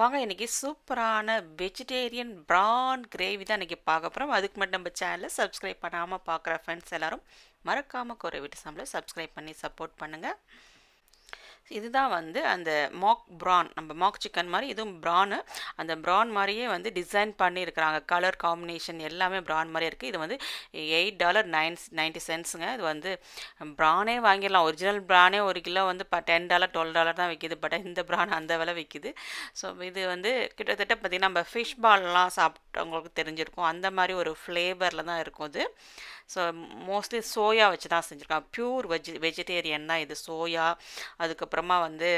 வாங்க இன்னைக்கு சூப்பரான வெஜிடேரியன் ப்ரான் கிரேவி தான் இன்றைக்கி பார்க்க போகிறோம் அதுக்கு மட்டும் நம்ம சேனலை சப்ஸ்கிரைப் பண்ணாமல் பார்க்குற ஃப்ரெண்ட்ஸ் எல்லோரும் மறக்காமல் குறை வீட்டு சம்பளை சப்ஸ்கிரைப் பண்ணி சப்போர்ட் பண்ணுங்கள் இதுதான் வந்து அந்த மாக் ப்ரான் நம்ம மாக் சிக்கன் மாதிரி இதுவும் ப்ரானு அந்த ப்ரான் மாதிரியே வந்து டிசைன் பண்ணியிருக்கிறாங்க. கலர் காம்பினேஷன் எல்லாமே ப்ரான் மாதிரியே இருக்குது இது வந்து எயிட் டாலர் நைன் நைன்ட்டி சென்ட்ஸுங்க இது வந்து ப்ரானே வாங்கிடலாம். ஒரிஜினல் ப்ரானே ஒரு கிலோ வந்து இப்போ டென் டாலர் டுவெல் டாலர் தான் விற்கிது பட் இந்த ப்ரான் அந்த விலை விற்கிது ஸோ இது வந்து கிட்டத்தட்ட பார்த்திங்கன்னா நம்ம ஃபிஷ் பால்லாம் சாப்பிட்டவங்களுக்கு தெரிஞ்சிருக்கும். அந்த மாதிரி ஒரு ஃப்ளேவரில் தான் இருக்கும் இது. ஸோ மோஸ்ட்லி சோயா வச்சு தான் செஞ்சுருக்காங்க. ப்யூர் வெஜி வெஜிடேரியன் தான் இது. சோயா அதுக்கப்புறம் அப்புறமா வந்து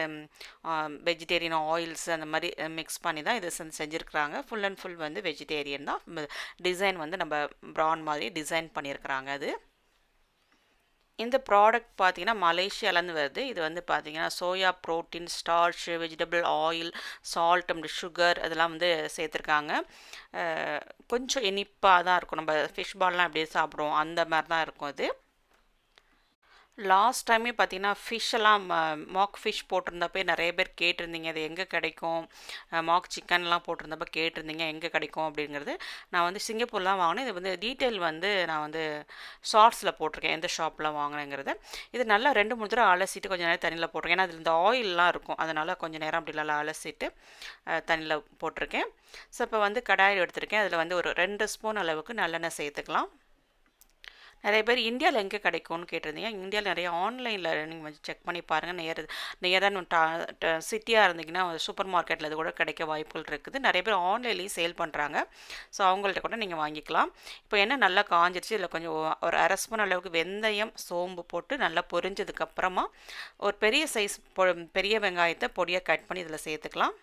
வெஜிடேரியன் ஆயில்ஸ் அந்த மாதிரி மிக்ஸ் பண்ணி தான் இதை செஞ்சு செஞ்சுருக்குறாங்க. ஃபுல் அண்ட் ஃபுல் வந்து வெஜிடேரியன் தான். டிசைன் வந்து நம்ம ப்ரான் மாதிரி டிசைன் பண்ணியிருக்கிறாங்க அது. இந்த ப்ராடக்ட் பார்த்தீங்கன்னா மலேசியாலேருந்து வருது. இது வந்து பார்த்திங்கன்னா soya protein starch vegetable oil salt and sugar அதெல்லாம் வந்து சேர்த்துருக்காங்க. கொஞ்சம் இனிப்பாக தான் இருக்கும். நம்ம ஃபிஷ் பால்லாம் அப்படியே சாப்பிடுவோம். அந்த மாதிரி தான் இருக்கும் அது. லாஸ்ட் டைமே பார்த்தீங்கன்னா ஃபிஷ்ஷெல்லாம் மாக் ஃபிஷ் போட்டிருந்தப்போ நிறைய பேர் கேட்டிருந்தீங்க அது எங்கே கிடைக்கும்? மாக் சிக்கன்லாம் போட்டிருந்தப்போ கேட்டிருந்தீங்க எங்கே கிடைக்கும்? அப்படிங்கிறது. நான் வந்து சிங்கப்பூர்லாம் வாங்கினேன். இது வந்து டீட்டெயில் வந்து நான் வந்து ஷார்ட்ஸில் போட்டிருக்கேன் எந்த ஷாப்பில் வாங்கினேங்கிறது. இது நல்லா ரெண்டு மூணு தடவை அலசிட்டு கொஞ்சம் நேரம் தண்ணியில் போட்டிருக்கேன். ஏன்னா அதில் இந்த ஆயிலெலாம் இருக்கும். அதனால் கொஞ்சம் நேரம் அப்படி நல்லா அலசிட்டு தண்ணியில் போட்டிருக்கேன். ஸோ இப்போ வந்து கடாயில் எடுத்திருக்கேன். அதில் வந்து ஒரு ரெண்டு ஸ்பூன் அளவுக்கு நல்லெண்ணெய் சேர்த்துக்கலாம். நிறைய பேர் இந்தியாவில் எங்கே கிடைக்கும்னு கேட்டிருந்தீங்க. இந்தியாவில் நிறைய ஆன்லைனில் நீங்கள் கொஞ்சம் செக் பண்ணி பாருங்கள் நேர் நீங்கள் சிட்டியாக இருந்தீங்கன்னா சூப்பர் மார்க்கெட்டில் இது கூட கிடைக்க வாய்ப்புகள் இருக்குது. நிறைய பேர் ஆன்லைன்லேயும் சேல் பண்ணுறாங்க ஸோ அவங்கள்ட்ட கூட நீங்கள் வாங்கிக்கலாம். இப்போ என்ன நல்லா காஞ்சிருச்சு? இதில் கொஞ்சம் ஒரு அரசு அளவுக்கு வெந்தயம் சோம்பு போட்டு நல்லா பொரிஞ்சதுக்கப்புறமா ஒரு பெரிய சைஸ் பொ பெரிய வெங்காயத்தை பொடியாக கட் பண்ணி இதில் சேர்த்துக்கலாம்.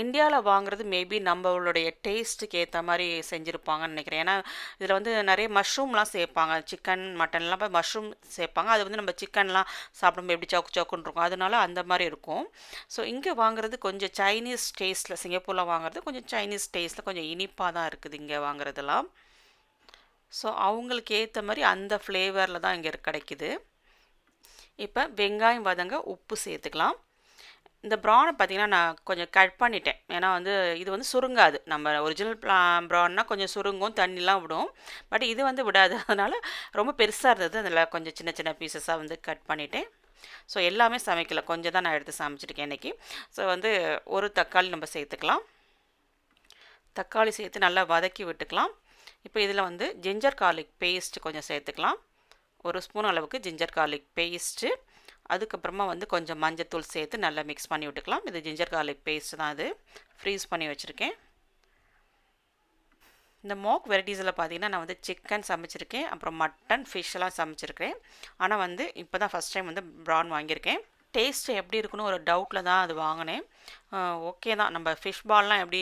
இந்தியாவில் வாங்குறது மேபி நம்மளுடைய டேஸ்ட்டுக்கு ஏற்ற மாதிரி செஞ்சுருப்பாங்கன்னு நினைக்கிறேன். ஏன்னா இதில் வந்து நிறைய மஷ்ரூம்லாம் சேர்ப்பாங்க. சிக்கன் மட்டன்லாம் இப்போ மஷ்ரூம் சேர்ப்பாங்க. அது வந்து நம்ம சிக்கன்லாம் சாப்பிடும்போது எப்படி சவுக்கு சவுக்குன்னு இருக்கும். அதனால அந்த மாதிரி இருக்கும். ஸோ இங்கே வாங்குறது கொஞ்சம் சைனீஸ் டேஸ்ட்டில் சிங்கப்பூரில் வாங்குறது கொஞ்சம் சைனீஸ் டேஸ்ட்டில் கொஞ்சம் இனிப்பாக தான் இருக்குது இங்கே வாங்குறதெல்லாம். ஸோ அவங்களுக்கு ஏற்ற மாதிரி அந்த ஃப்ளேவரில் தான் இங்கே கிடைக்குது. இப்போ வெங்காயம் வதங்க உப்பு சேர்த்துக்கலாம். இந்த ப்ரானை பார்த்திங்கன்னா நான் கொஞ்சம் கட் பண்ணிட்டேன். ஏன்னா வந்து இது வந்து சுருங்காது. நம்ம ஒரிஜினல் ப்ளா ப்ரான்னா கொஞ்சம் சுருங்கும் தண்ணிலாம் விடும். பட் இது வந்து விடாது. அதனால் ரொம்ப பெருசாக இருந்தது. அதில் கொஞ்சம் சின்ன சின்ன பீசஸாக வந்து கட் பண்ணிட்டேன். ஸோ எல்லாமே சமைக்கல. கொஞ்சம் தான் நான் எடுத்து சமைச்சிருக்கேன் இன்றைக்கி ஸோ வந்து ஒரு தக்காளி நம்ம சேர்த்துக்கலாம். தக்காளி சேர்த்து நல்லா வதக்கி விட்டுக்கலாம். இப்போ இதில் வந்து ஜிஞ்சர் கார்லிக் பேஸ்ட் கொஞ்சம் சேர்த்துக்கலாம். ஒரு ஸ்பூன் அளவுக்கு ஜிஞ்சர் கார்லிக் பேஸ்ட்டு அதுக்கப்புறமா வந்து கொஞ்சம் மஞ்சத்தூள் சேர்த்து நல்லா மிக்ஸ் பண்ணி விட்டுக்கலாம். இது ஜிஞ்சர் கார்லிக் பேஸ்ட் தான் அது ஃப்ரீஸ் பண்ணி வச்சுருக்கேன். இந்த மோக் வெரைட்டிஸில் பார்த்தீங்கன்னா நான் வந்து சிக்கன் சமைச்சிருக்கேன். அப்புறம் மட்டன் ஃபிஷ்ஷெல்லாம் சமைச்சிருக்கேன். ஆனால் வந்து இப்போ தான் ஃபஸ்ட் டைம் வந்து ப்ரான் வாங்கியிருக்கேன். டேஸ்ட் எப்படி இருக்குன்னு ஒரு டவுட்டில் தான் அது வாங்கினேன். ஓகே தான். நம்ம ஃபிஷ் பால்லாம் எப்படி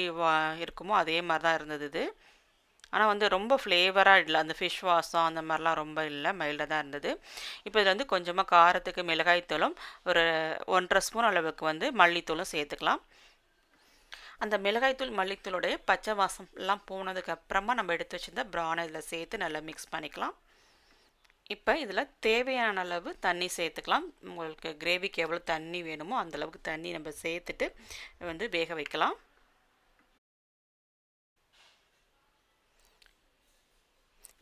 இருக்குமோ அதே மாதிரி தான் இருந்தது இது. ஆனால் வந்து ரொம்ப ஃப்ளேவராக இல்லை. அந்த ஃபிஷ் வாசம் அந்த மாதிரிலாம் ரொம்ப இல்லை. மைல்டாக தான் இருந்தது. இப்போ இதில் வந்து கொஞ்சமாக காரத்துக்கு மிளகாய்த்தூளும் ஒரு ஒன்றரை ஸ்பூன் அளவுக்கு வந்து மல்லித்தூளும் சேர்த்துக்கலாம். அந்த மிளகாய்த்தூள் மல்லித்தூளுடைய பச்சை வாசம்லாம் போனதுக்கப்புறமா நம்ம எடுத்து வச்சுருந்த ப்ரானை இதில் சேர்த்து நல்லா மிக்ஸ் பண்ணிக்கலாம். இப்போ இதில் தேவையான அளவு தண்ணி சேர்த்துக்கலாம். உங்களுக்கு கிரேவிக்கு எவ்வளோ தண்ணி வேணுமோ அந்தளவுக்கு தண்ணி நம்ம சேர்த்துட்டு வந்து வேக வைக்கலாம்.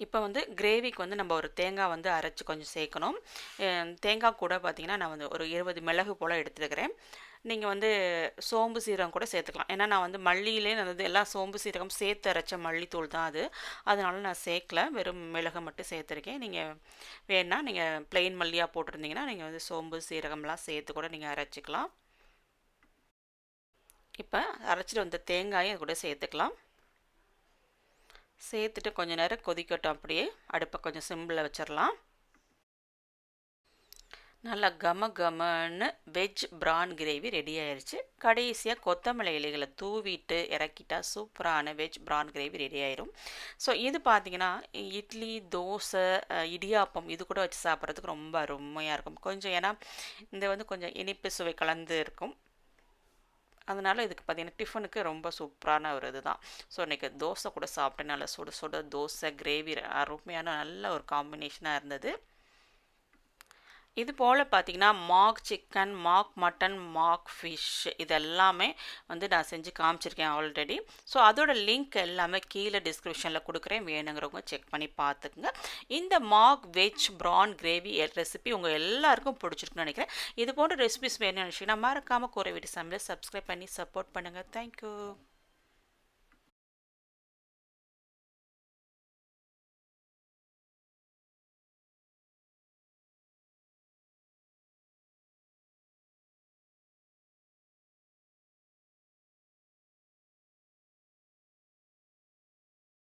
இப்போ வந்து கிரேவிக்கு வந்து நம்ம ஒரு தேங்காய் வந்து அரைச்சி கொஞ்சம் சேர்க்கணும். தேங்காய் கூட பார்த்திங்கன்னா நான் வந்து ஒரு இருபது மிளகு போல் எடுத்துருக்கிறேன். நீங்கள் வந்து சோம்பு சீரகம் கூட சேர்த்துக்கலாம். ஏன்னா நான் வந்து மல்லியிலே நான் வந்து எல்லாம் சோம்பு சீரகம் சேர்த்து அரைச்ச மல்லித்தூள் தான் அது. அதனால நான் சேர்க்கல. வெறும் மிளகு மட்டும் சேர்த்துருக்கேன். நீங்கள் வேணால் நீங்கள் பிளெயின் மல்லியாக போட்டிருந்தீங்கன்னா நீங்கள் வந்து சோம்பு சீரகம்லாம் சேர்த்து கூட நீங்கள் அரைச்சிக்கலாம். இப்போ அரைச்சிட்டு வந்த தேங்காயும் அது கூட சேர்த்துக்கலாம். சேர்த்துட்டு கொஞ்சம் நேரம் கொதிக்கட்டும் அப்படியே. அடுப்பை கொஞ்சம் சிம்பிளில் வச்சிடலாம். நல்லா கம கமன்னு வெஜ் ப்ரான் கிரேவி ரெடி ஆயிடுச்சு கடைசியாக கொத்தமல்லி இலைகளை தூவிட்டு இறக்கிட்டா சூப்பரான வெஜ் ப்ரான் கிரேவி ரெடி ஆயிரும். ஸோ இது பார்த்தீங்கன்னா இட்லி தோசை இடியாப்பம் இது கூட வச்சு சாப்பிட்றதுக்கு ரொம்ப அருமையாக இருக்கும். கொஞ்சம் ஏன்னா இந்த வந்து கொஞ்சம் இனிப்பு சுவை கலந்து இருக்கும். அதனால் இதுக்கு பார்த்திங்கன்னா டிஃபனுக்கு ரொம்ப சூப்பரான ஒரு இது தான் ஸோ இன்றைக்கி தோசை கூட சாப்பிட்டேன் நல்லா சுட சுட தோசை கிரேவி அருமையான நல்ல ஒரு காம்பினேஷனாக இருந்தது. இது போல் பார்த்தீங்கன்னா mock chicken mock mutton mock fish இது எல்லாமே வந்து நான் செஞ்சு காமிச்சிருக்கேன் ஆல்ரெடி. ஸோ அதோட லிங்க் எல்லாமே கீழே டிஸ்கிரிப்ஷனில் கொடுக்குறேன். வேணுங்கிறவங்க செக் பண்ணி பார்த்துக்குங்க இந்த mock veg prawn gravy recipe உங்கள் எல்லாருக்கும் பிடிச்சிருக்குன்னு நினைக்கிறேன். இது போன்ற ரெசிபிஸ் வேணும்னு நினச்சிங்கன்னா மறக்காமல் குறை வீட்டு சமையல் சப்ஸ்கிரைப் பண்ணி சப்போர்ட் பண்ணுங்கள் தேங்க்யூ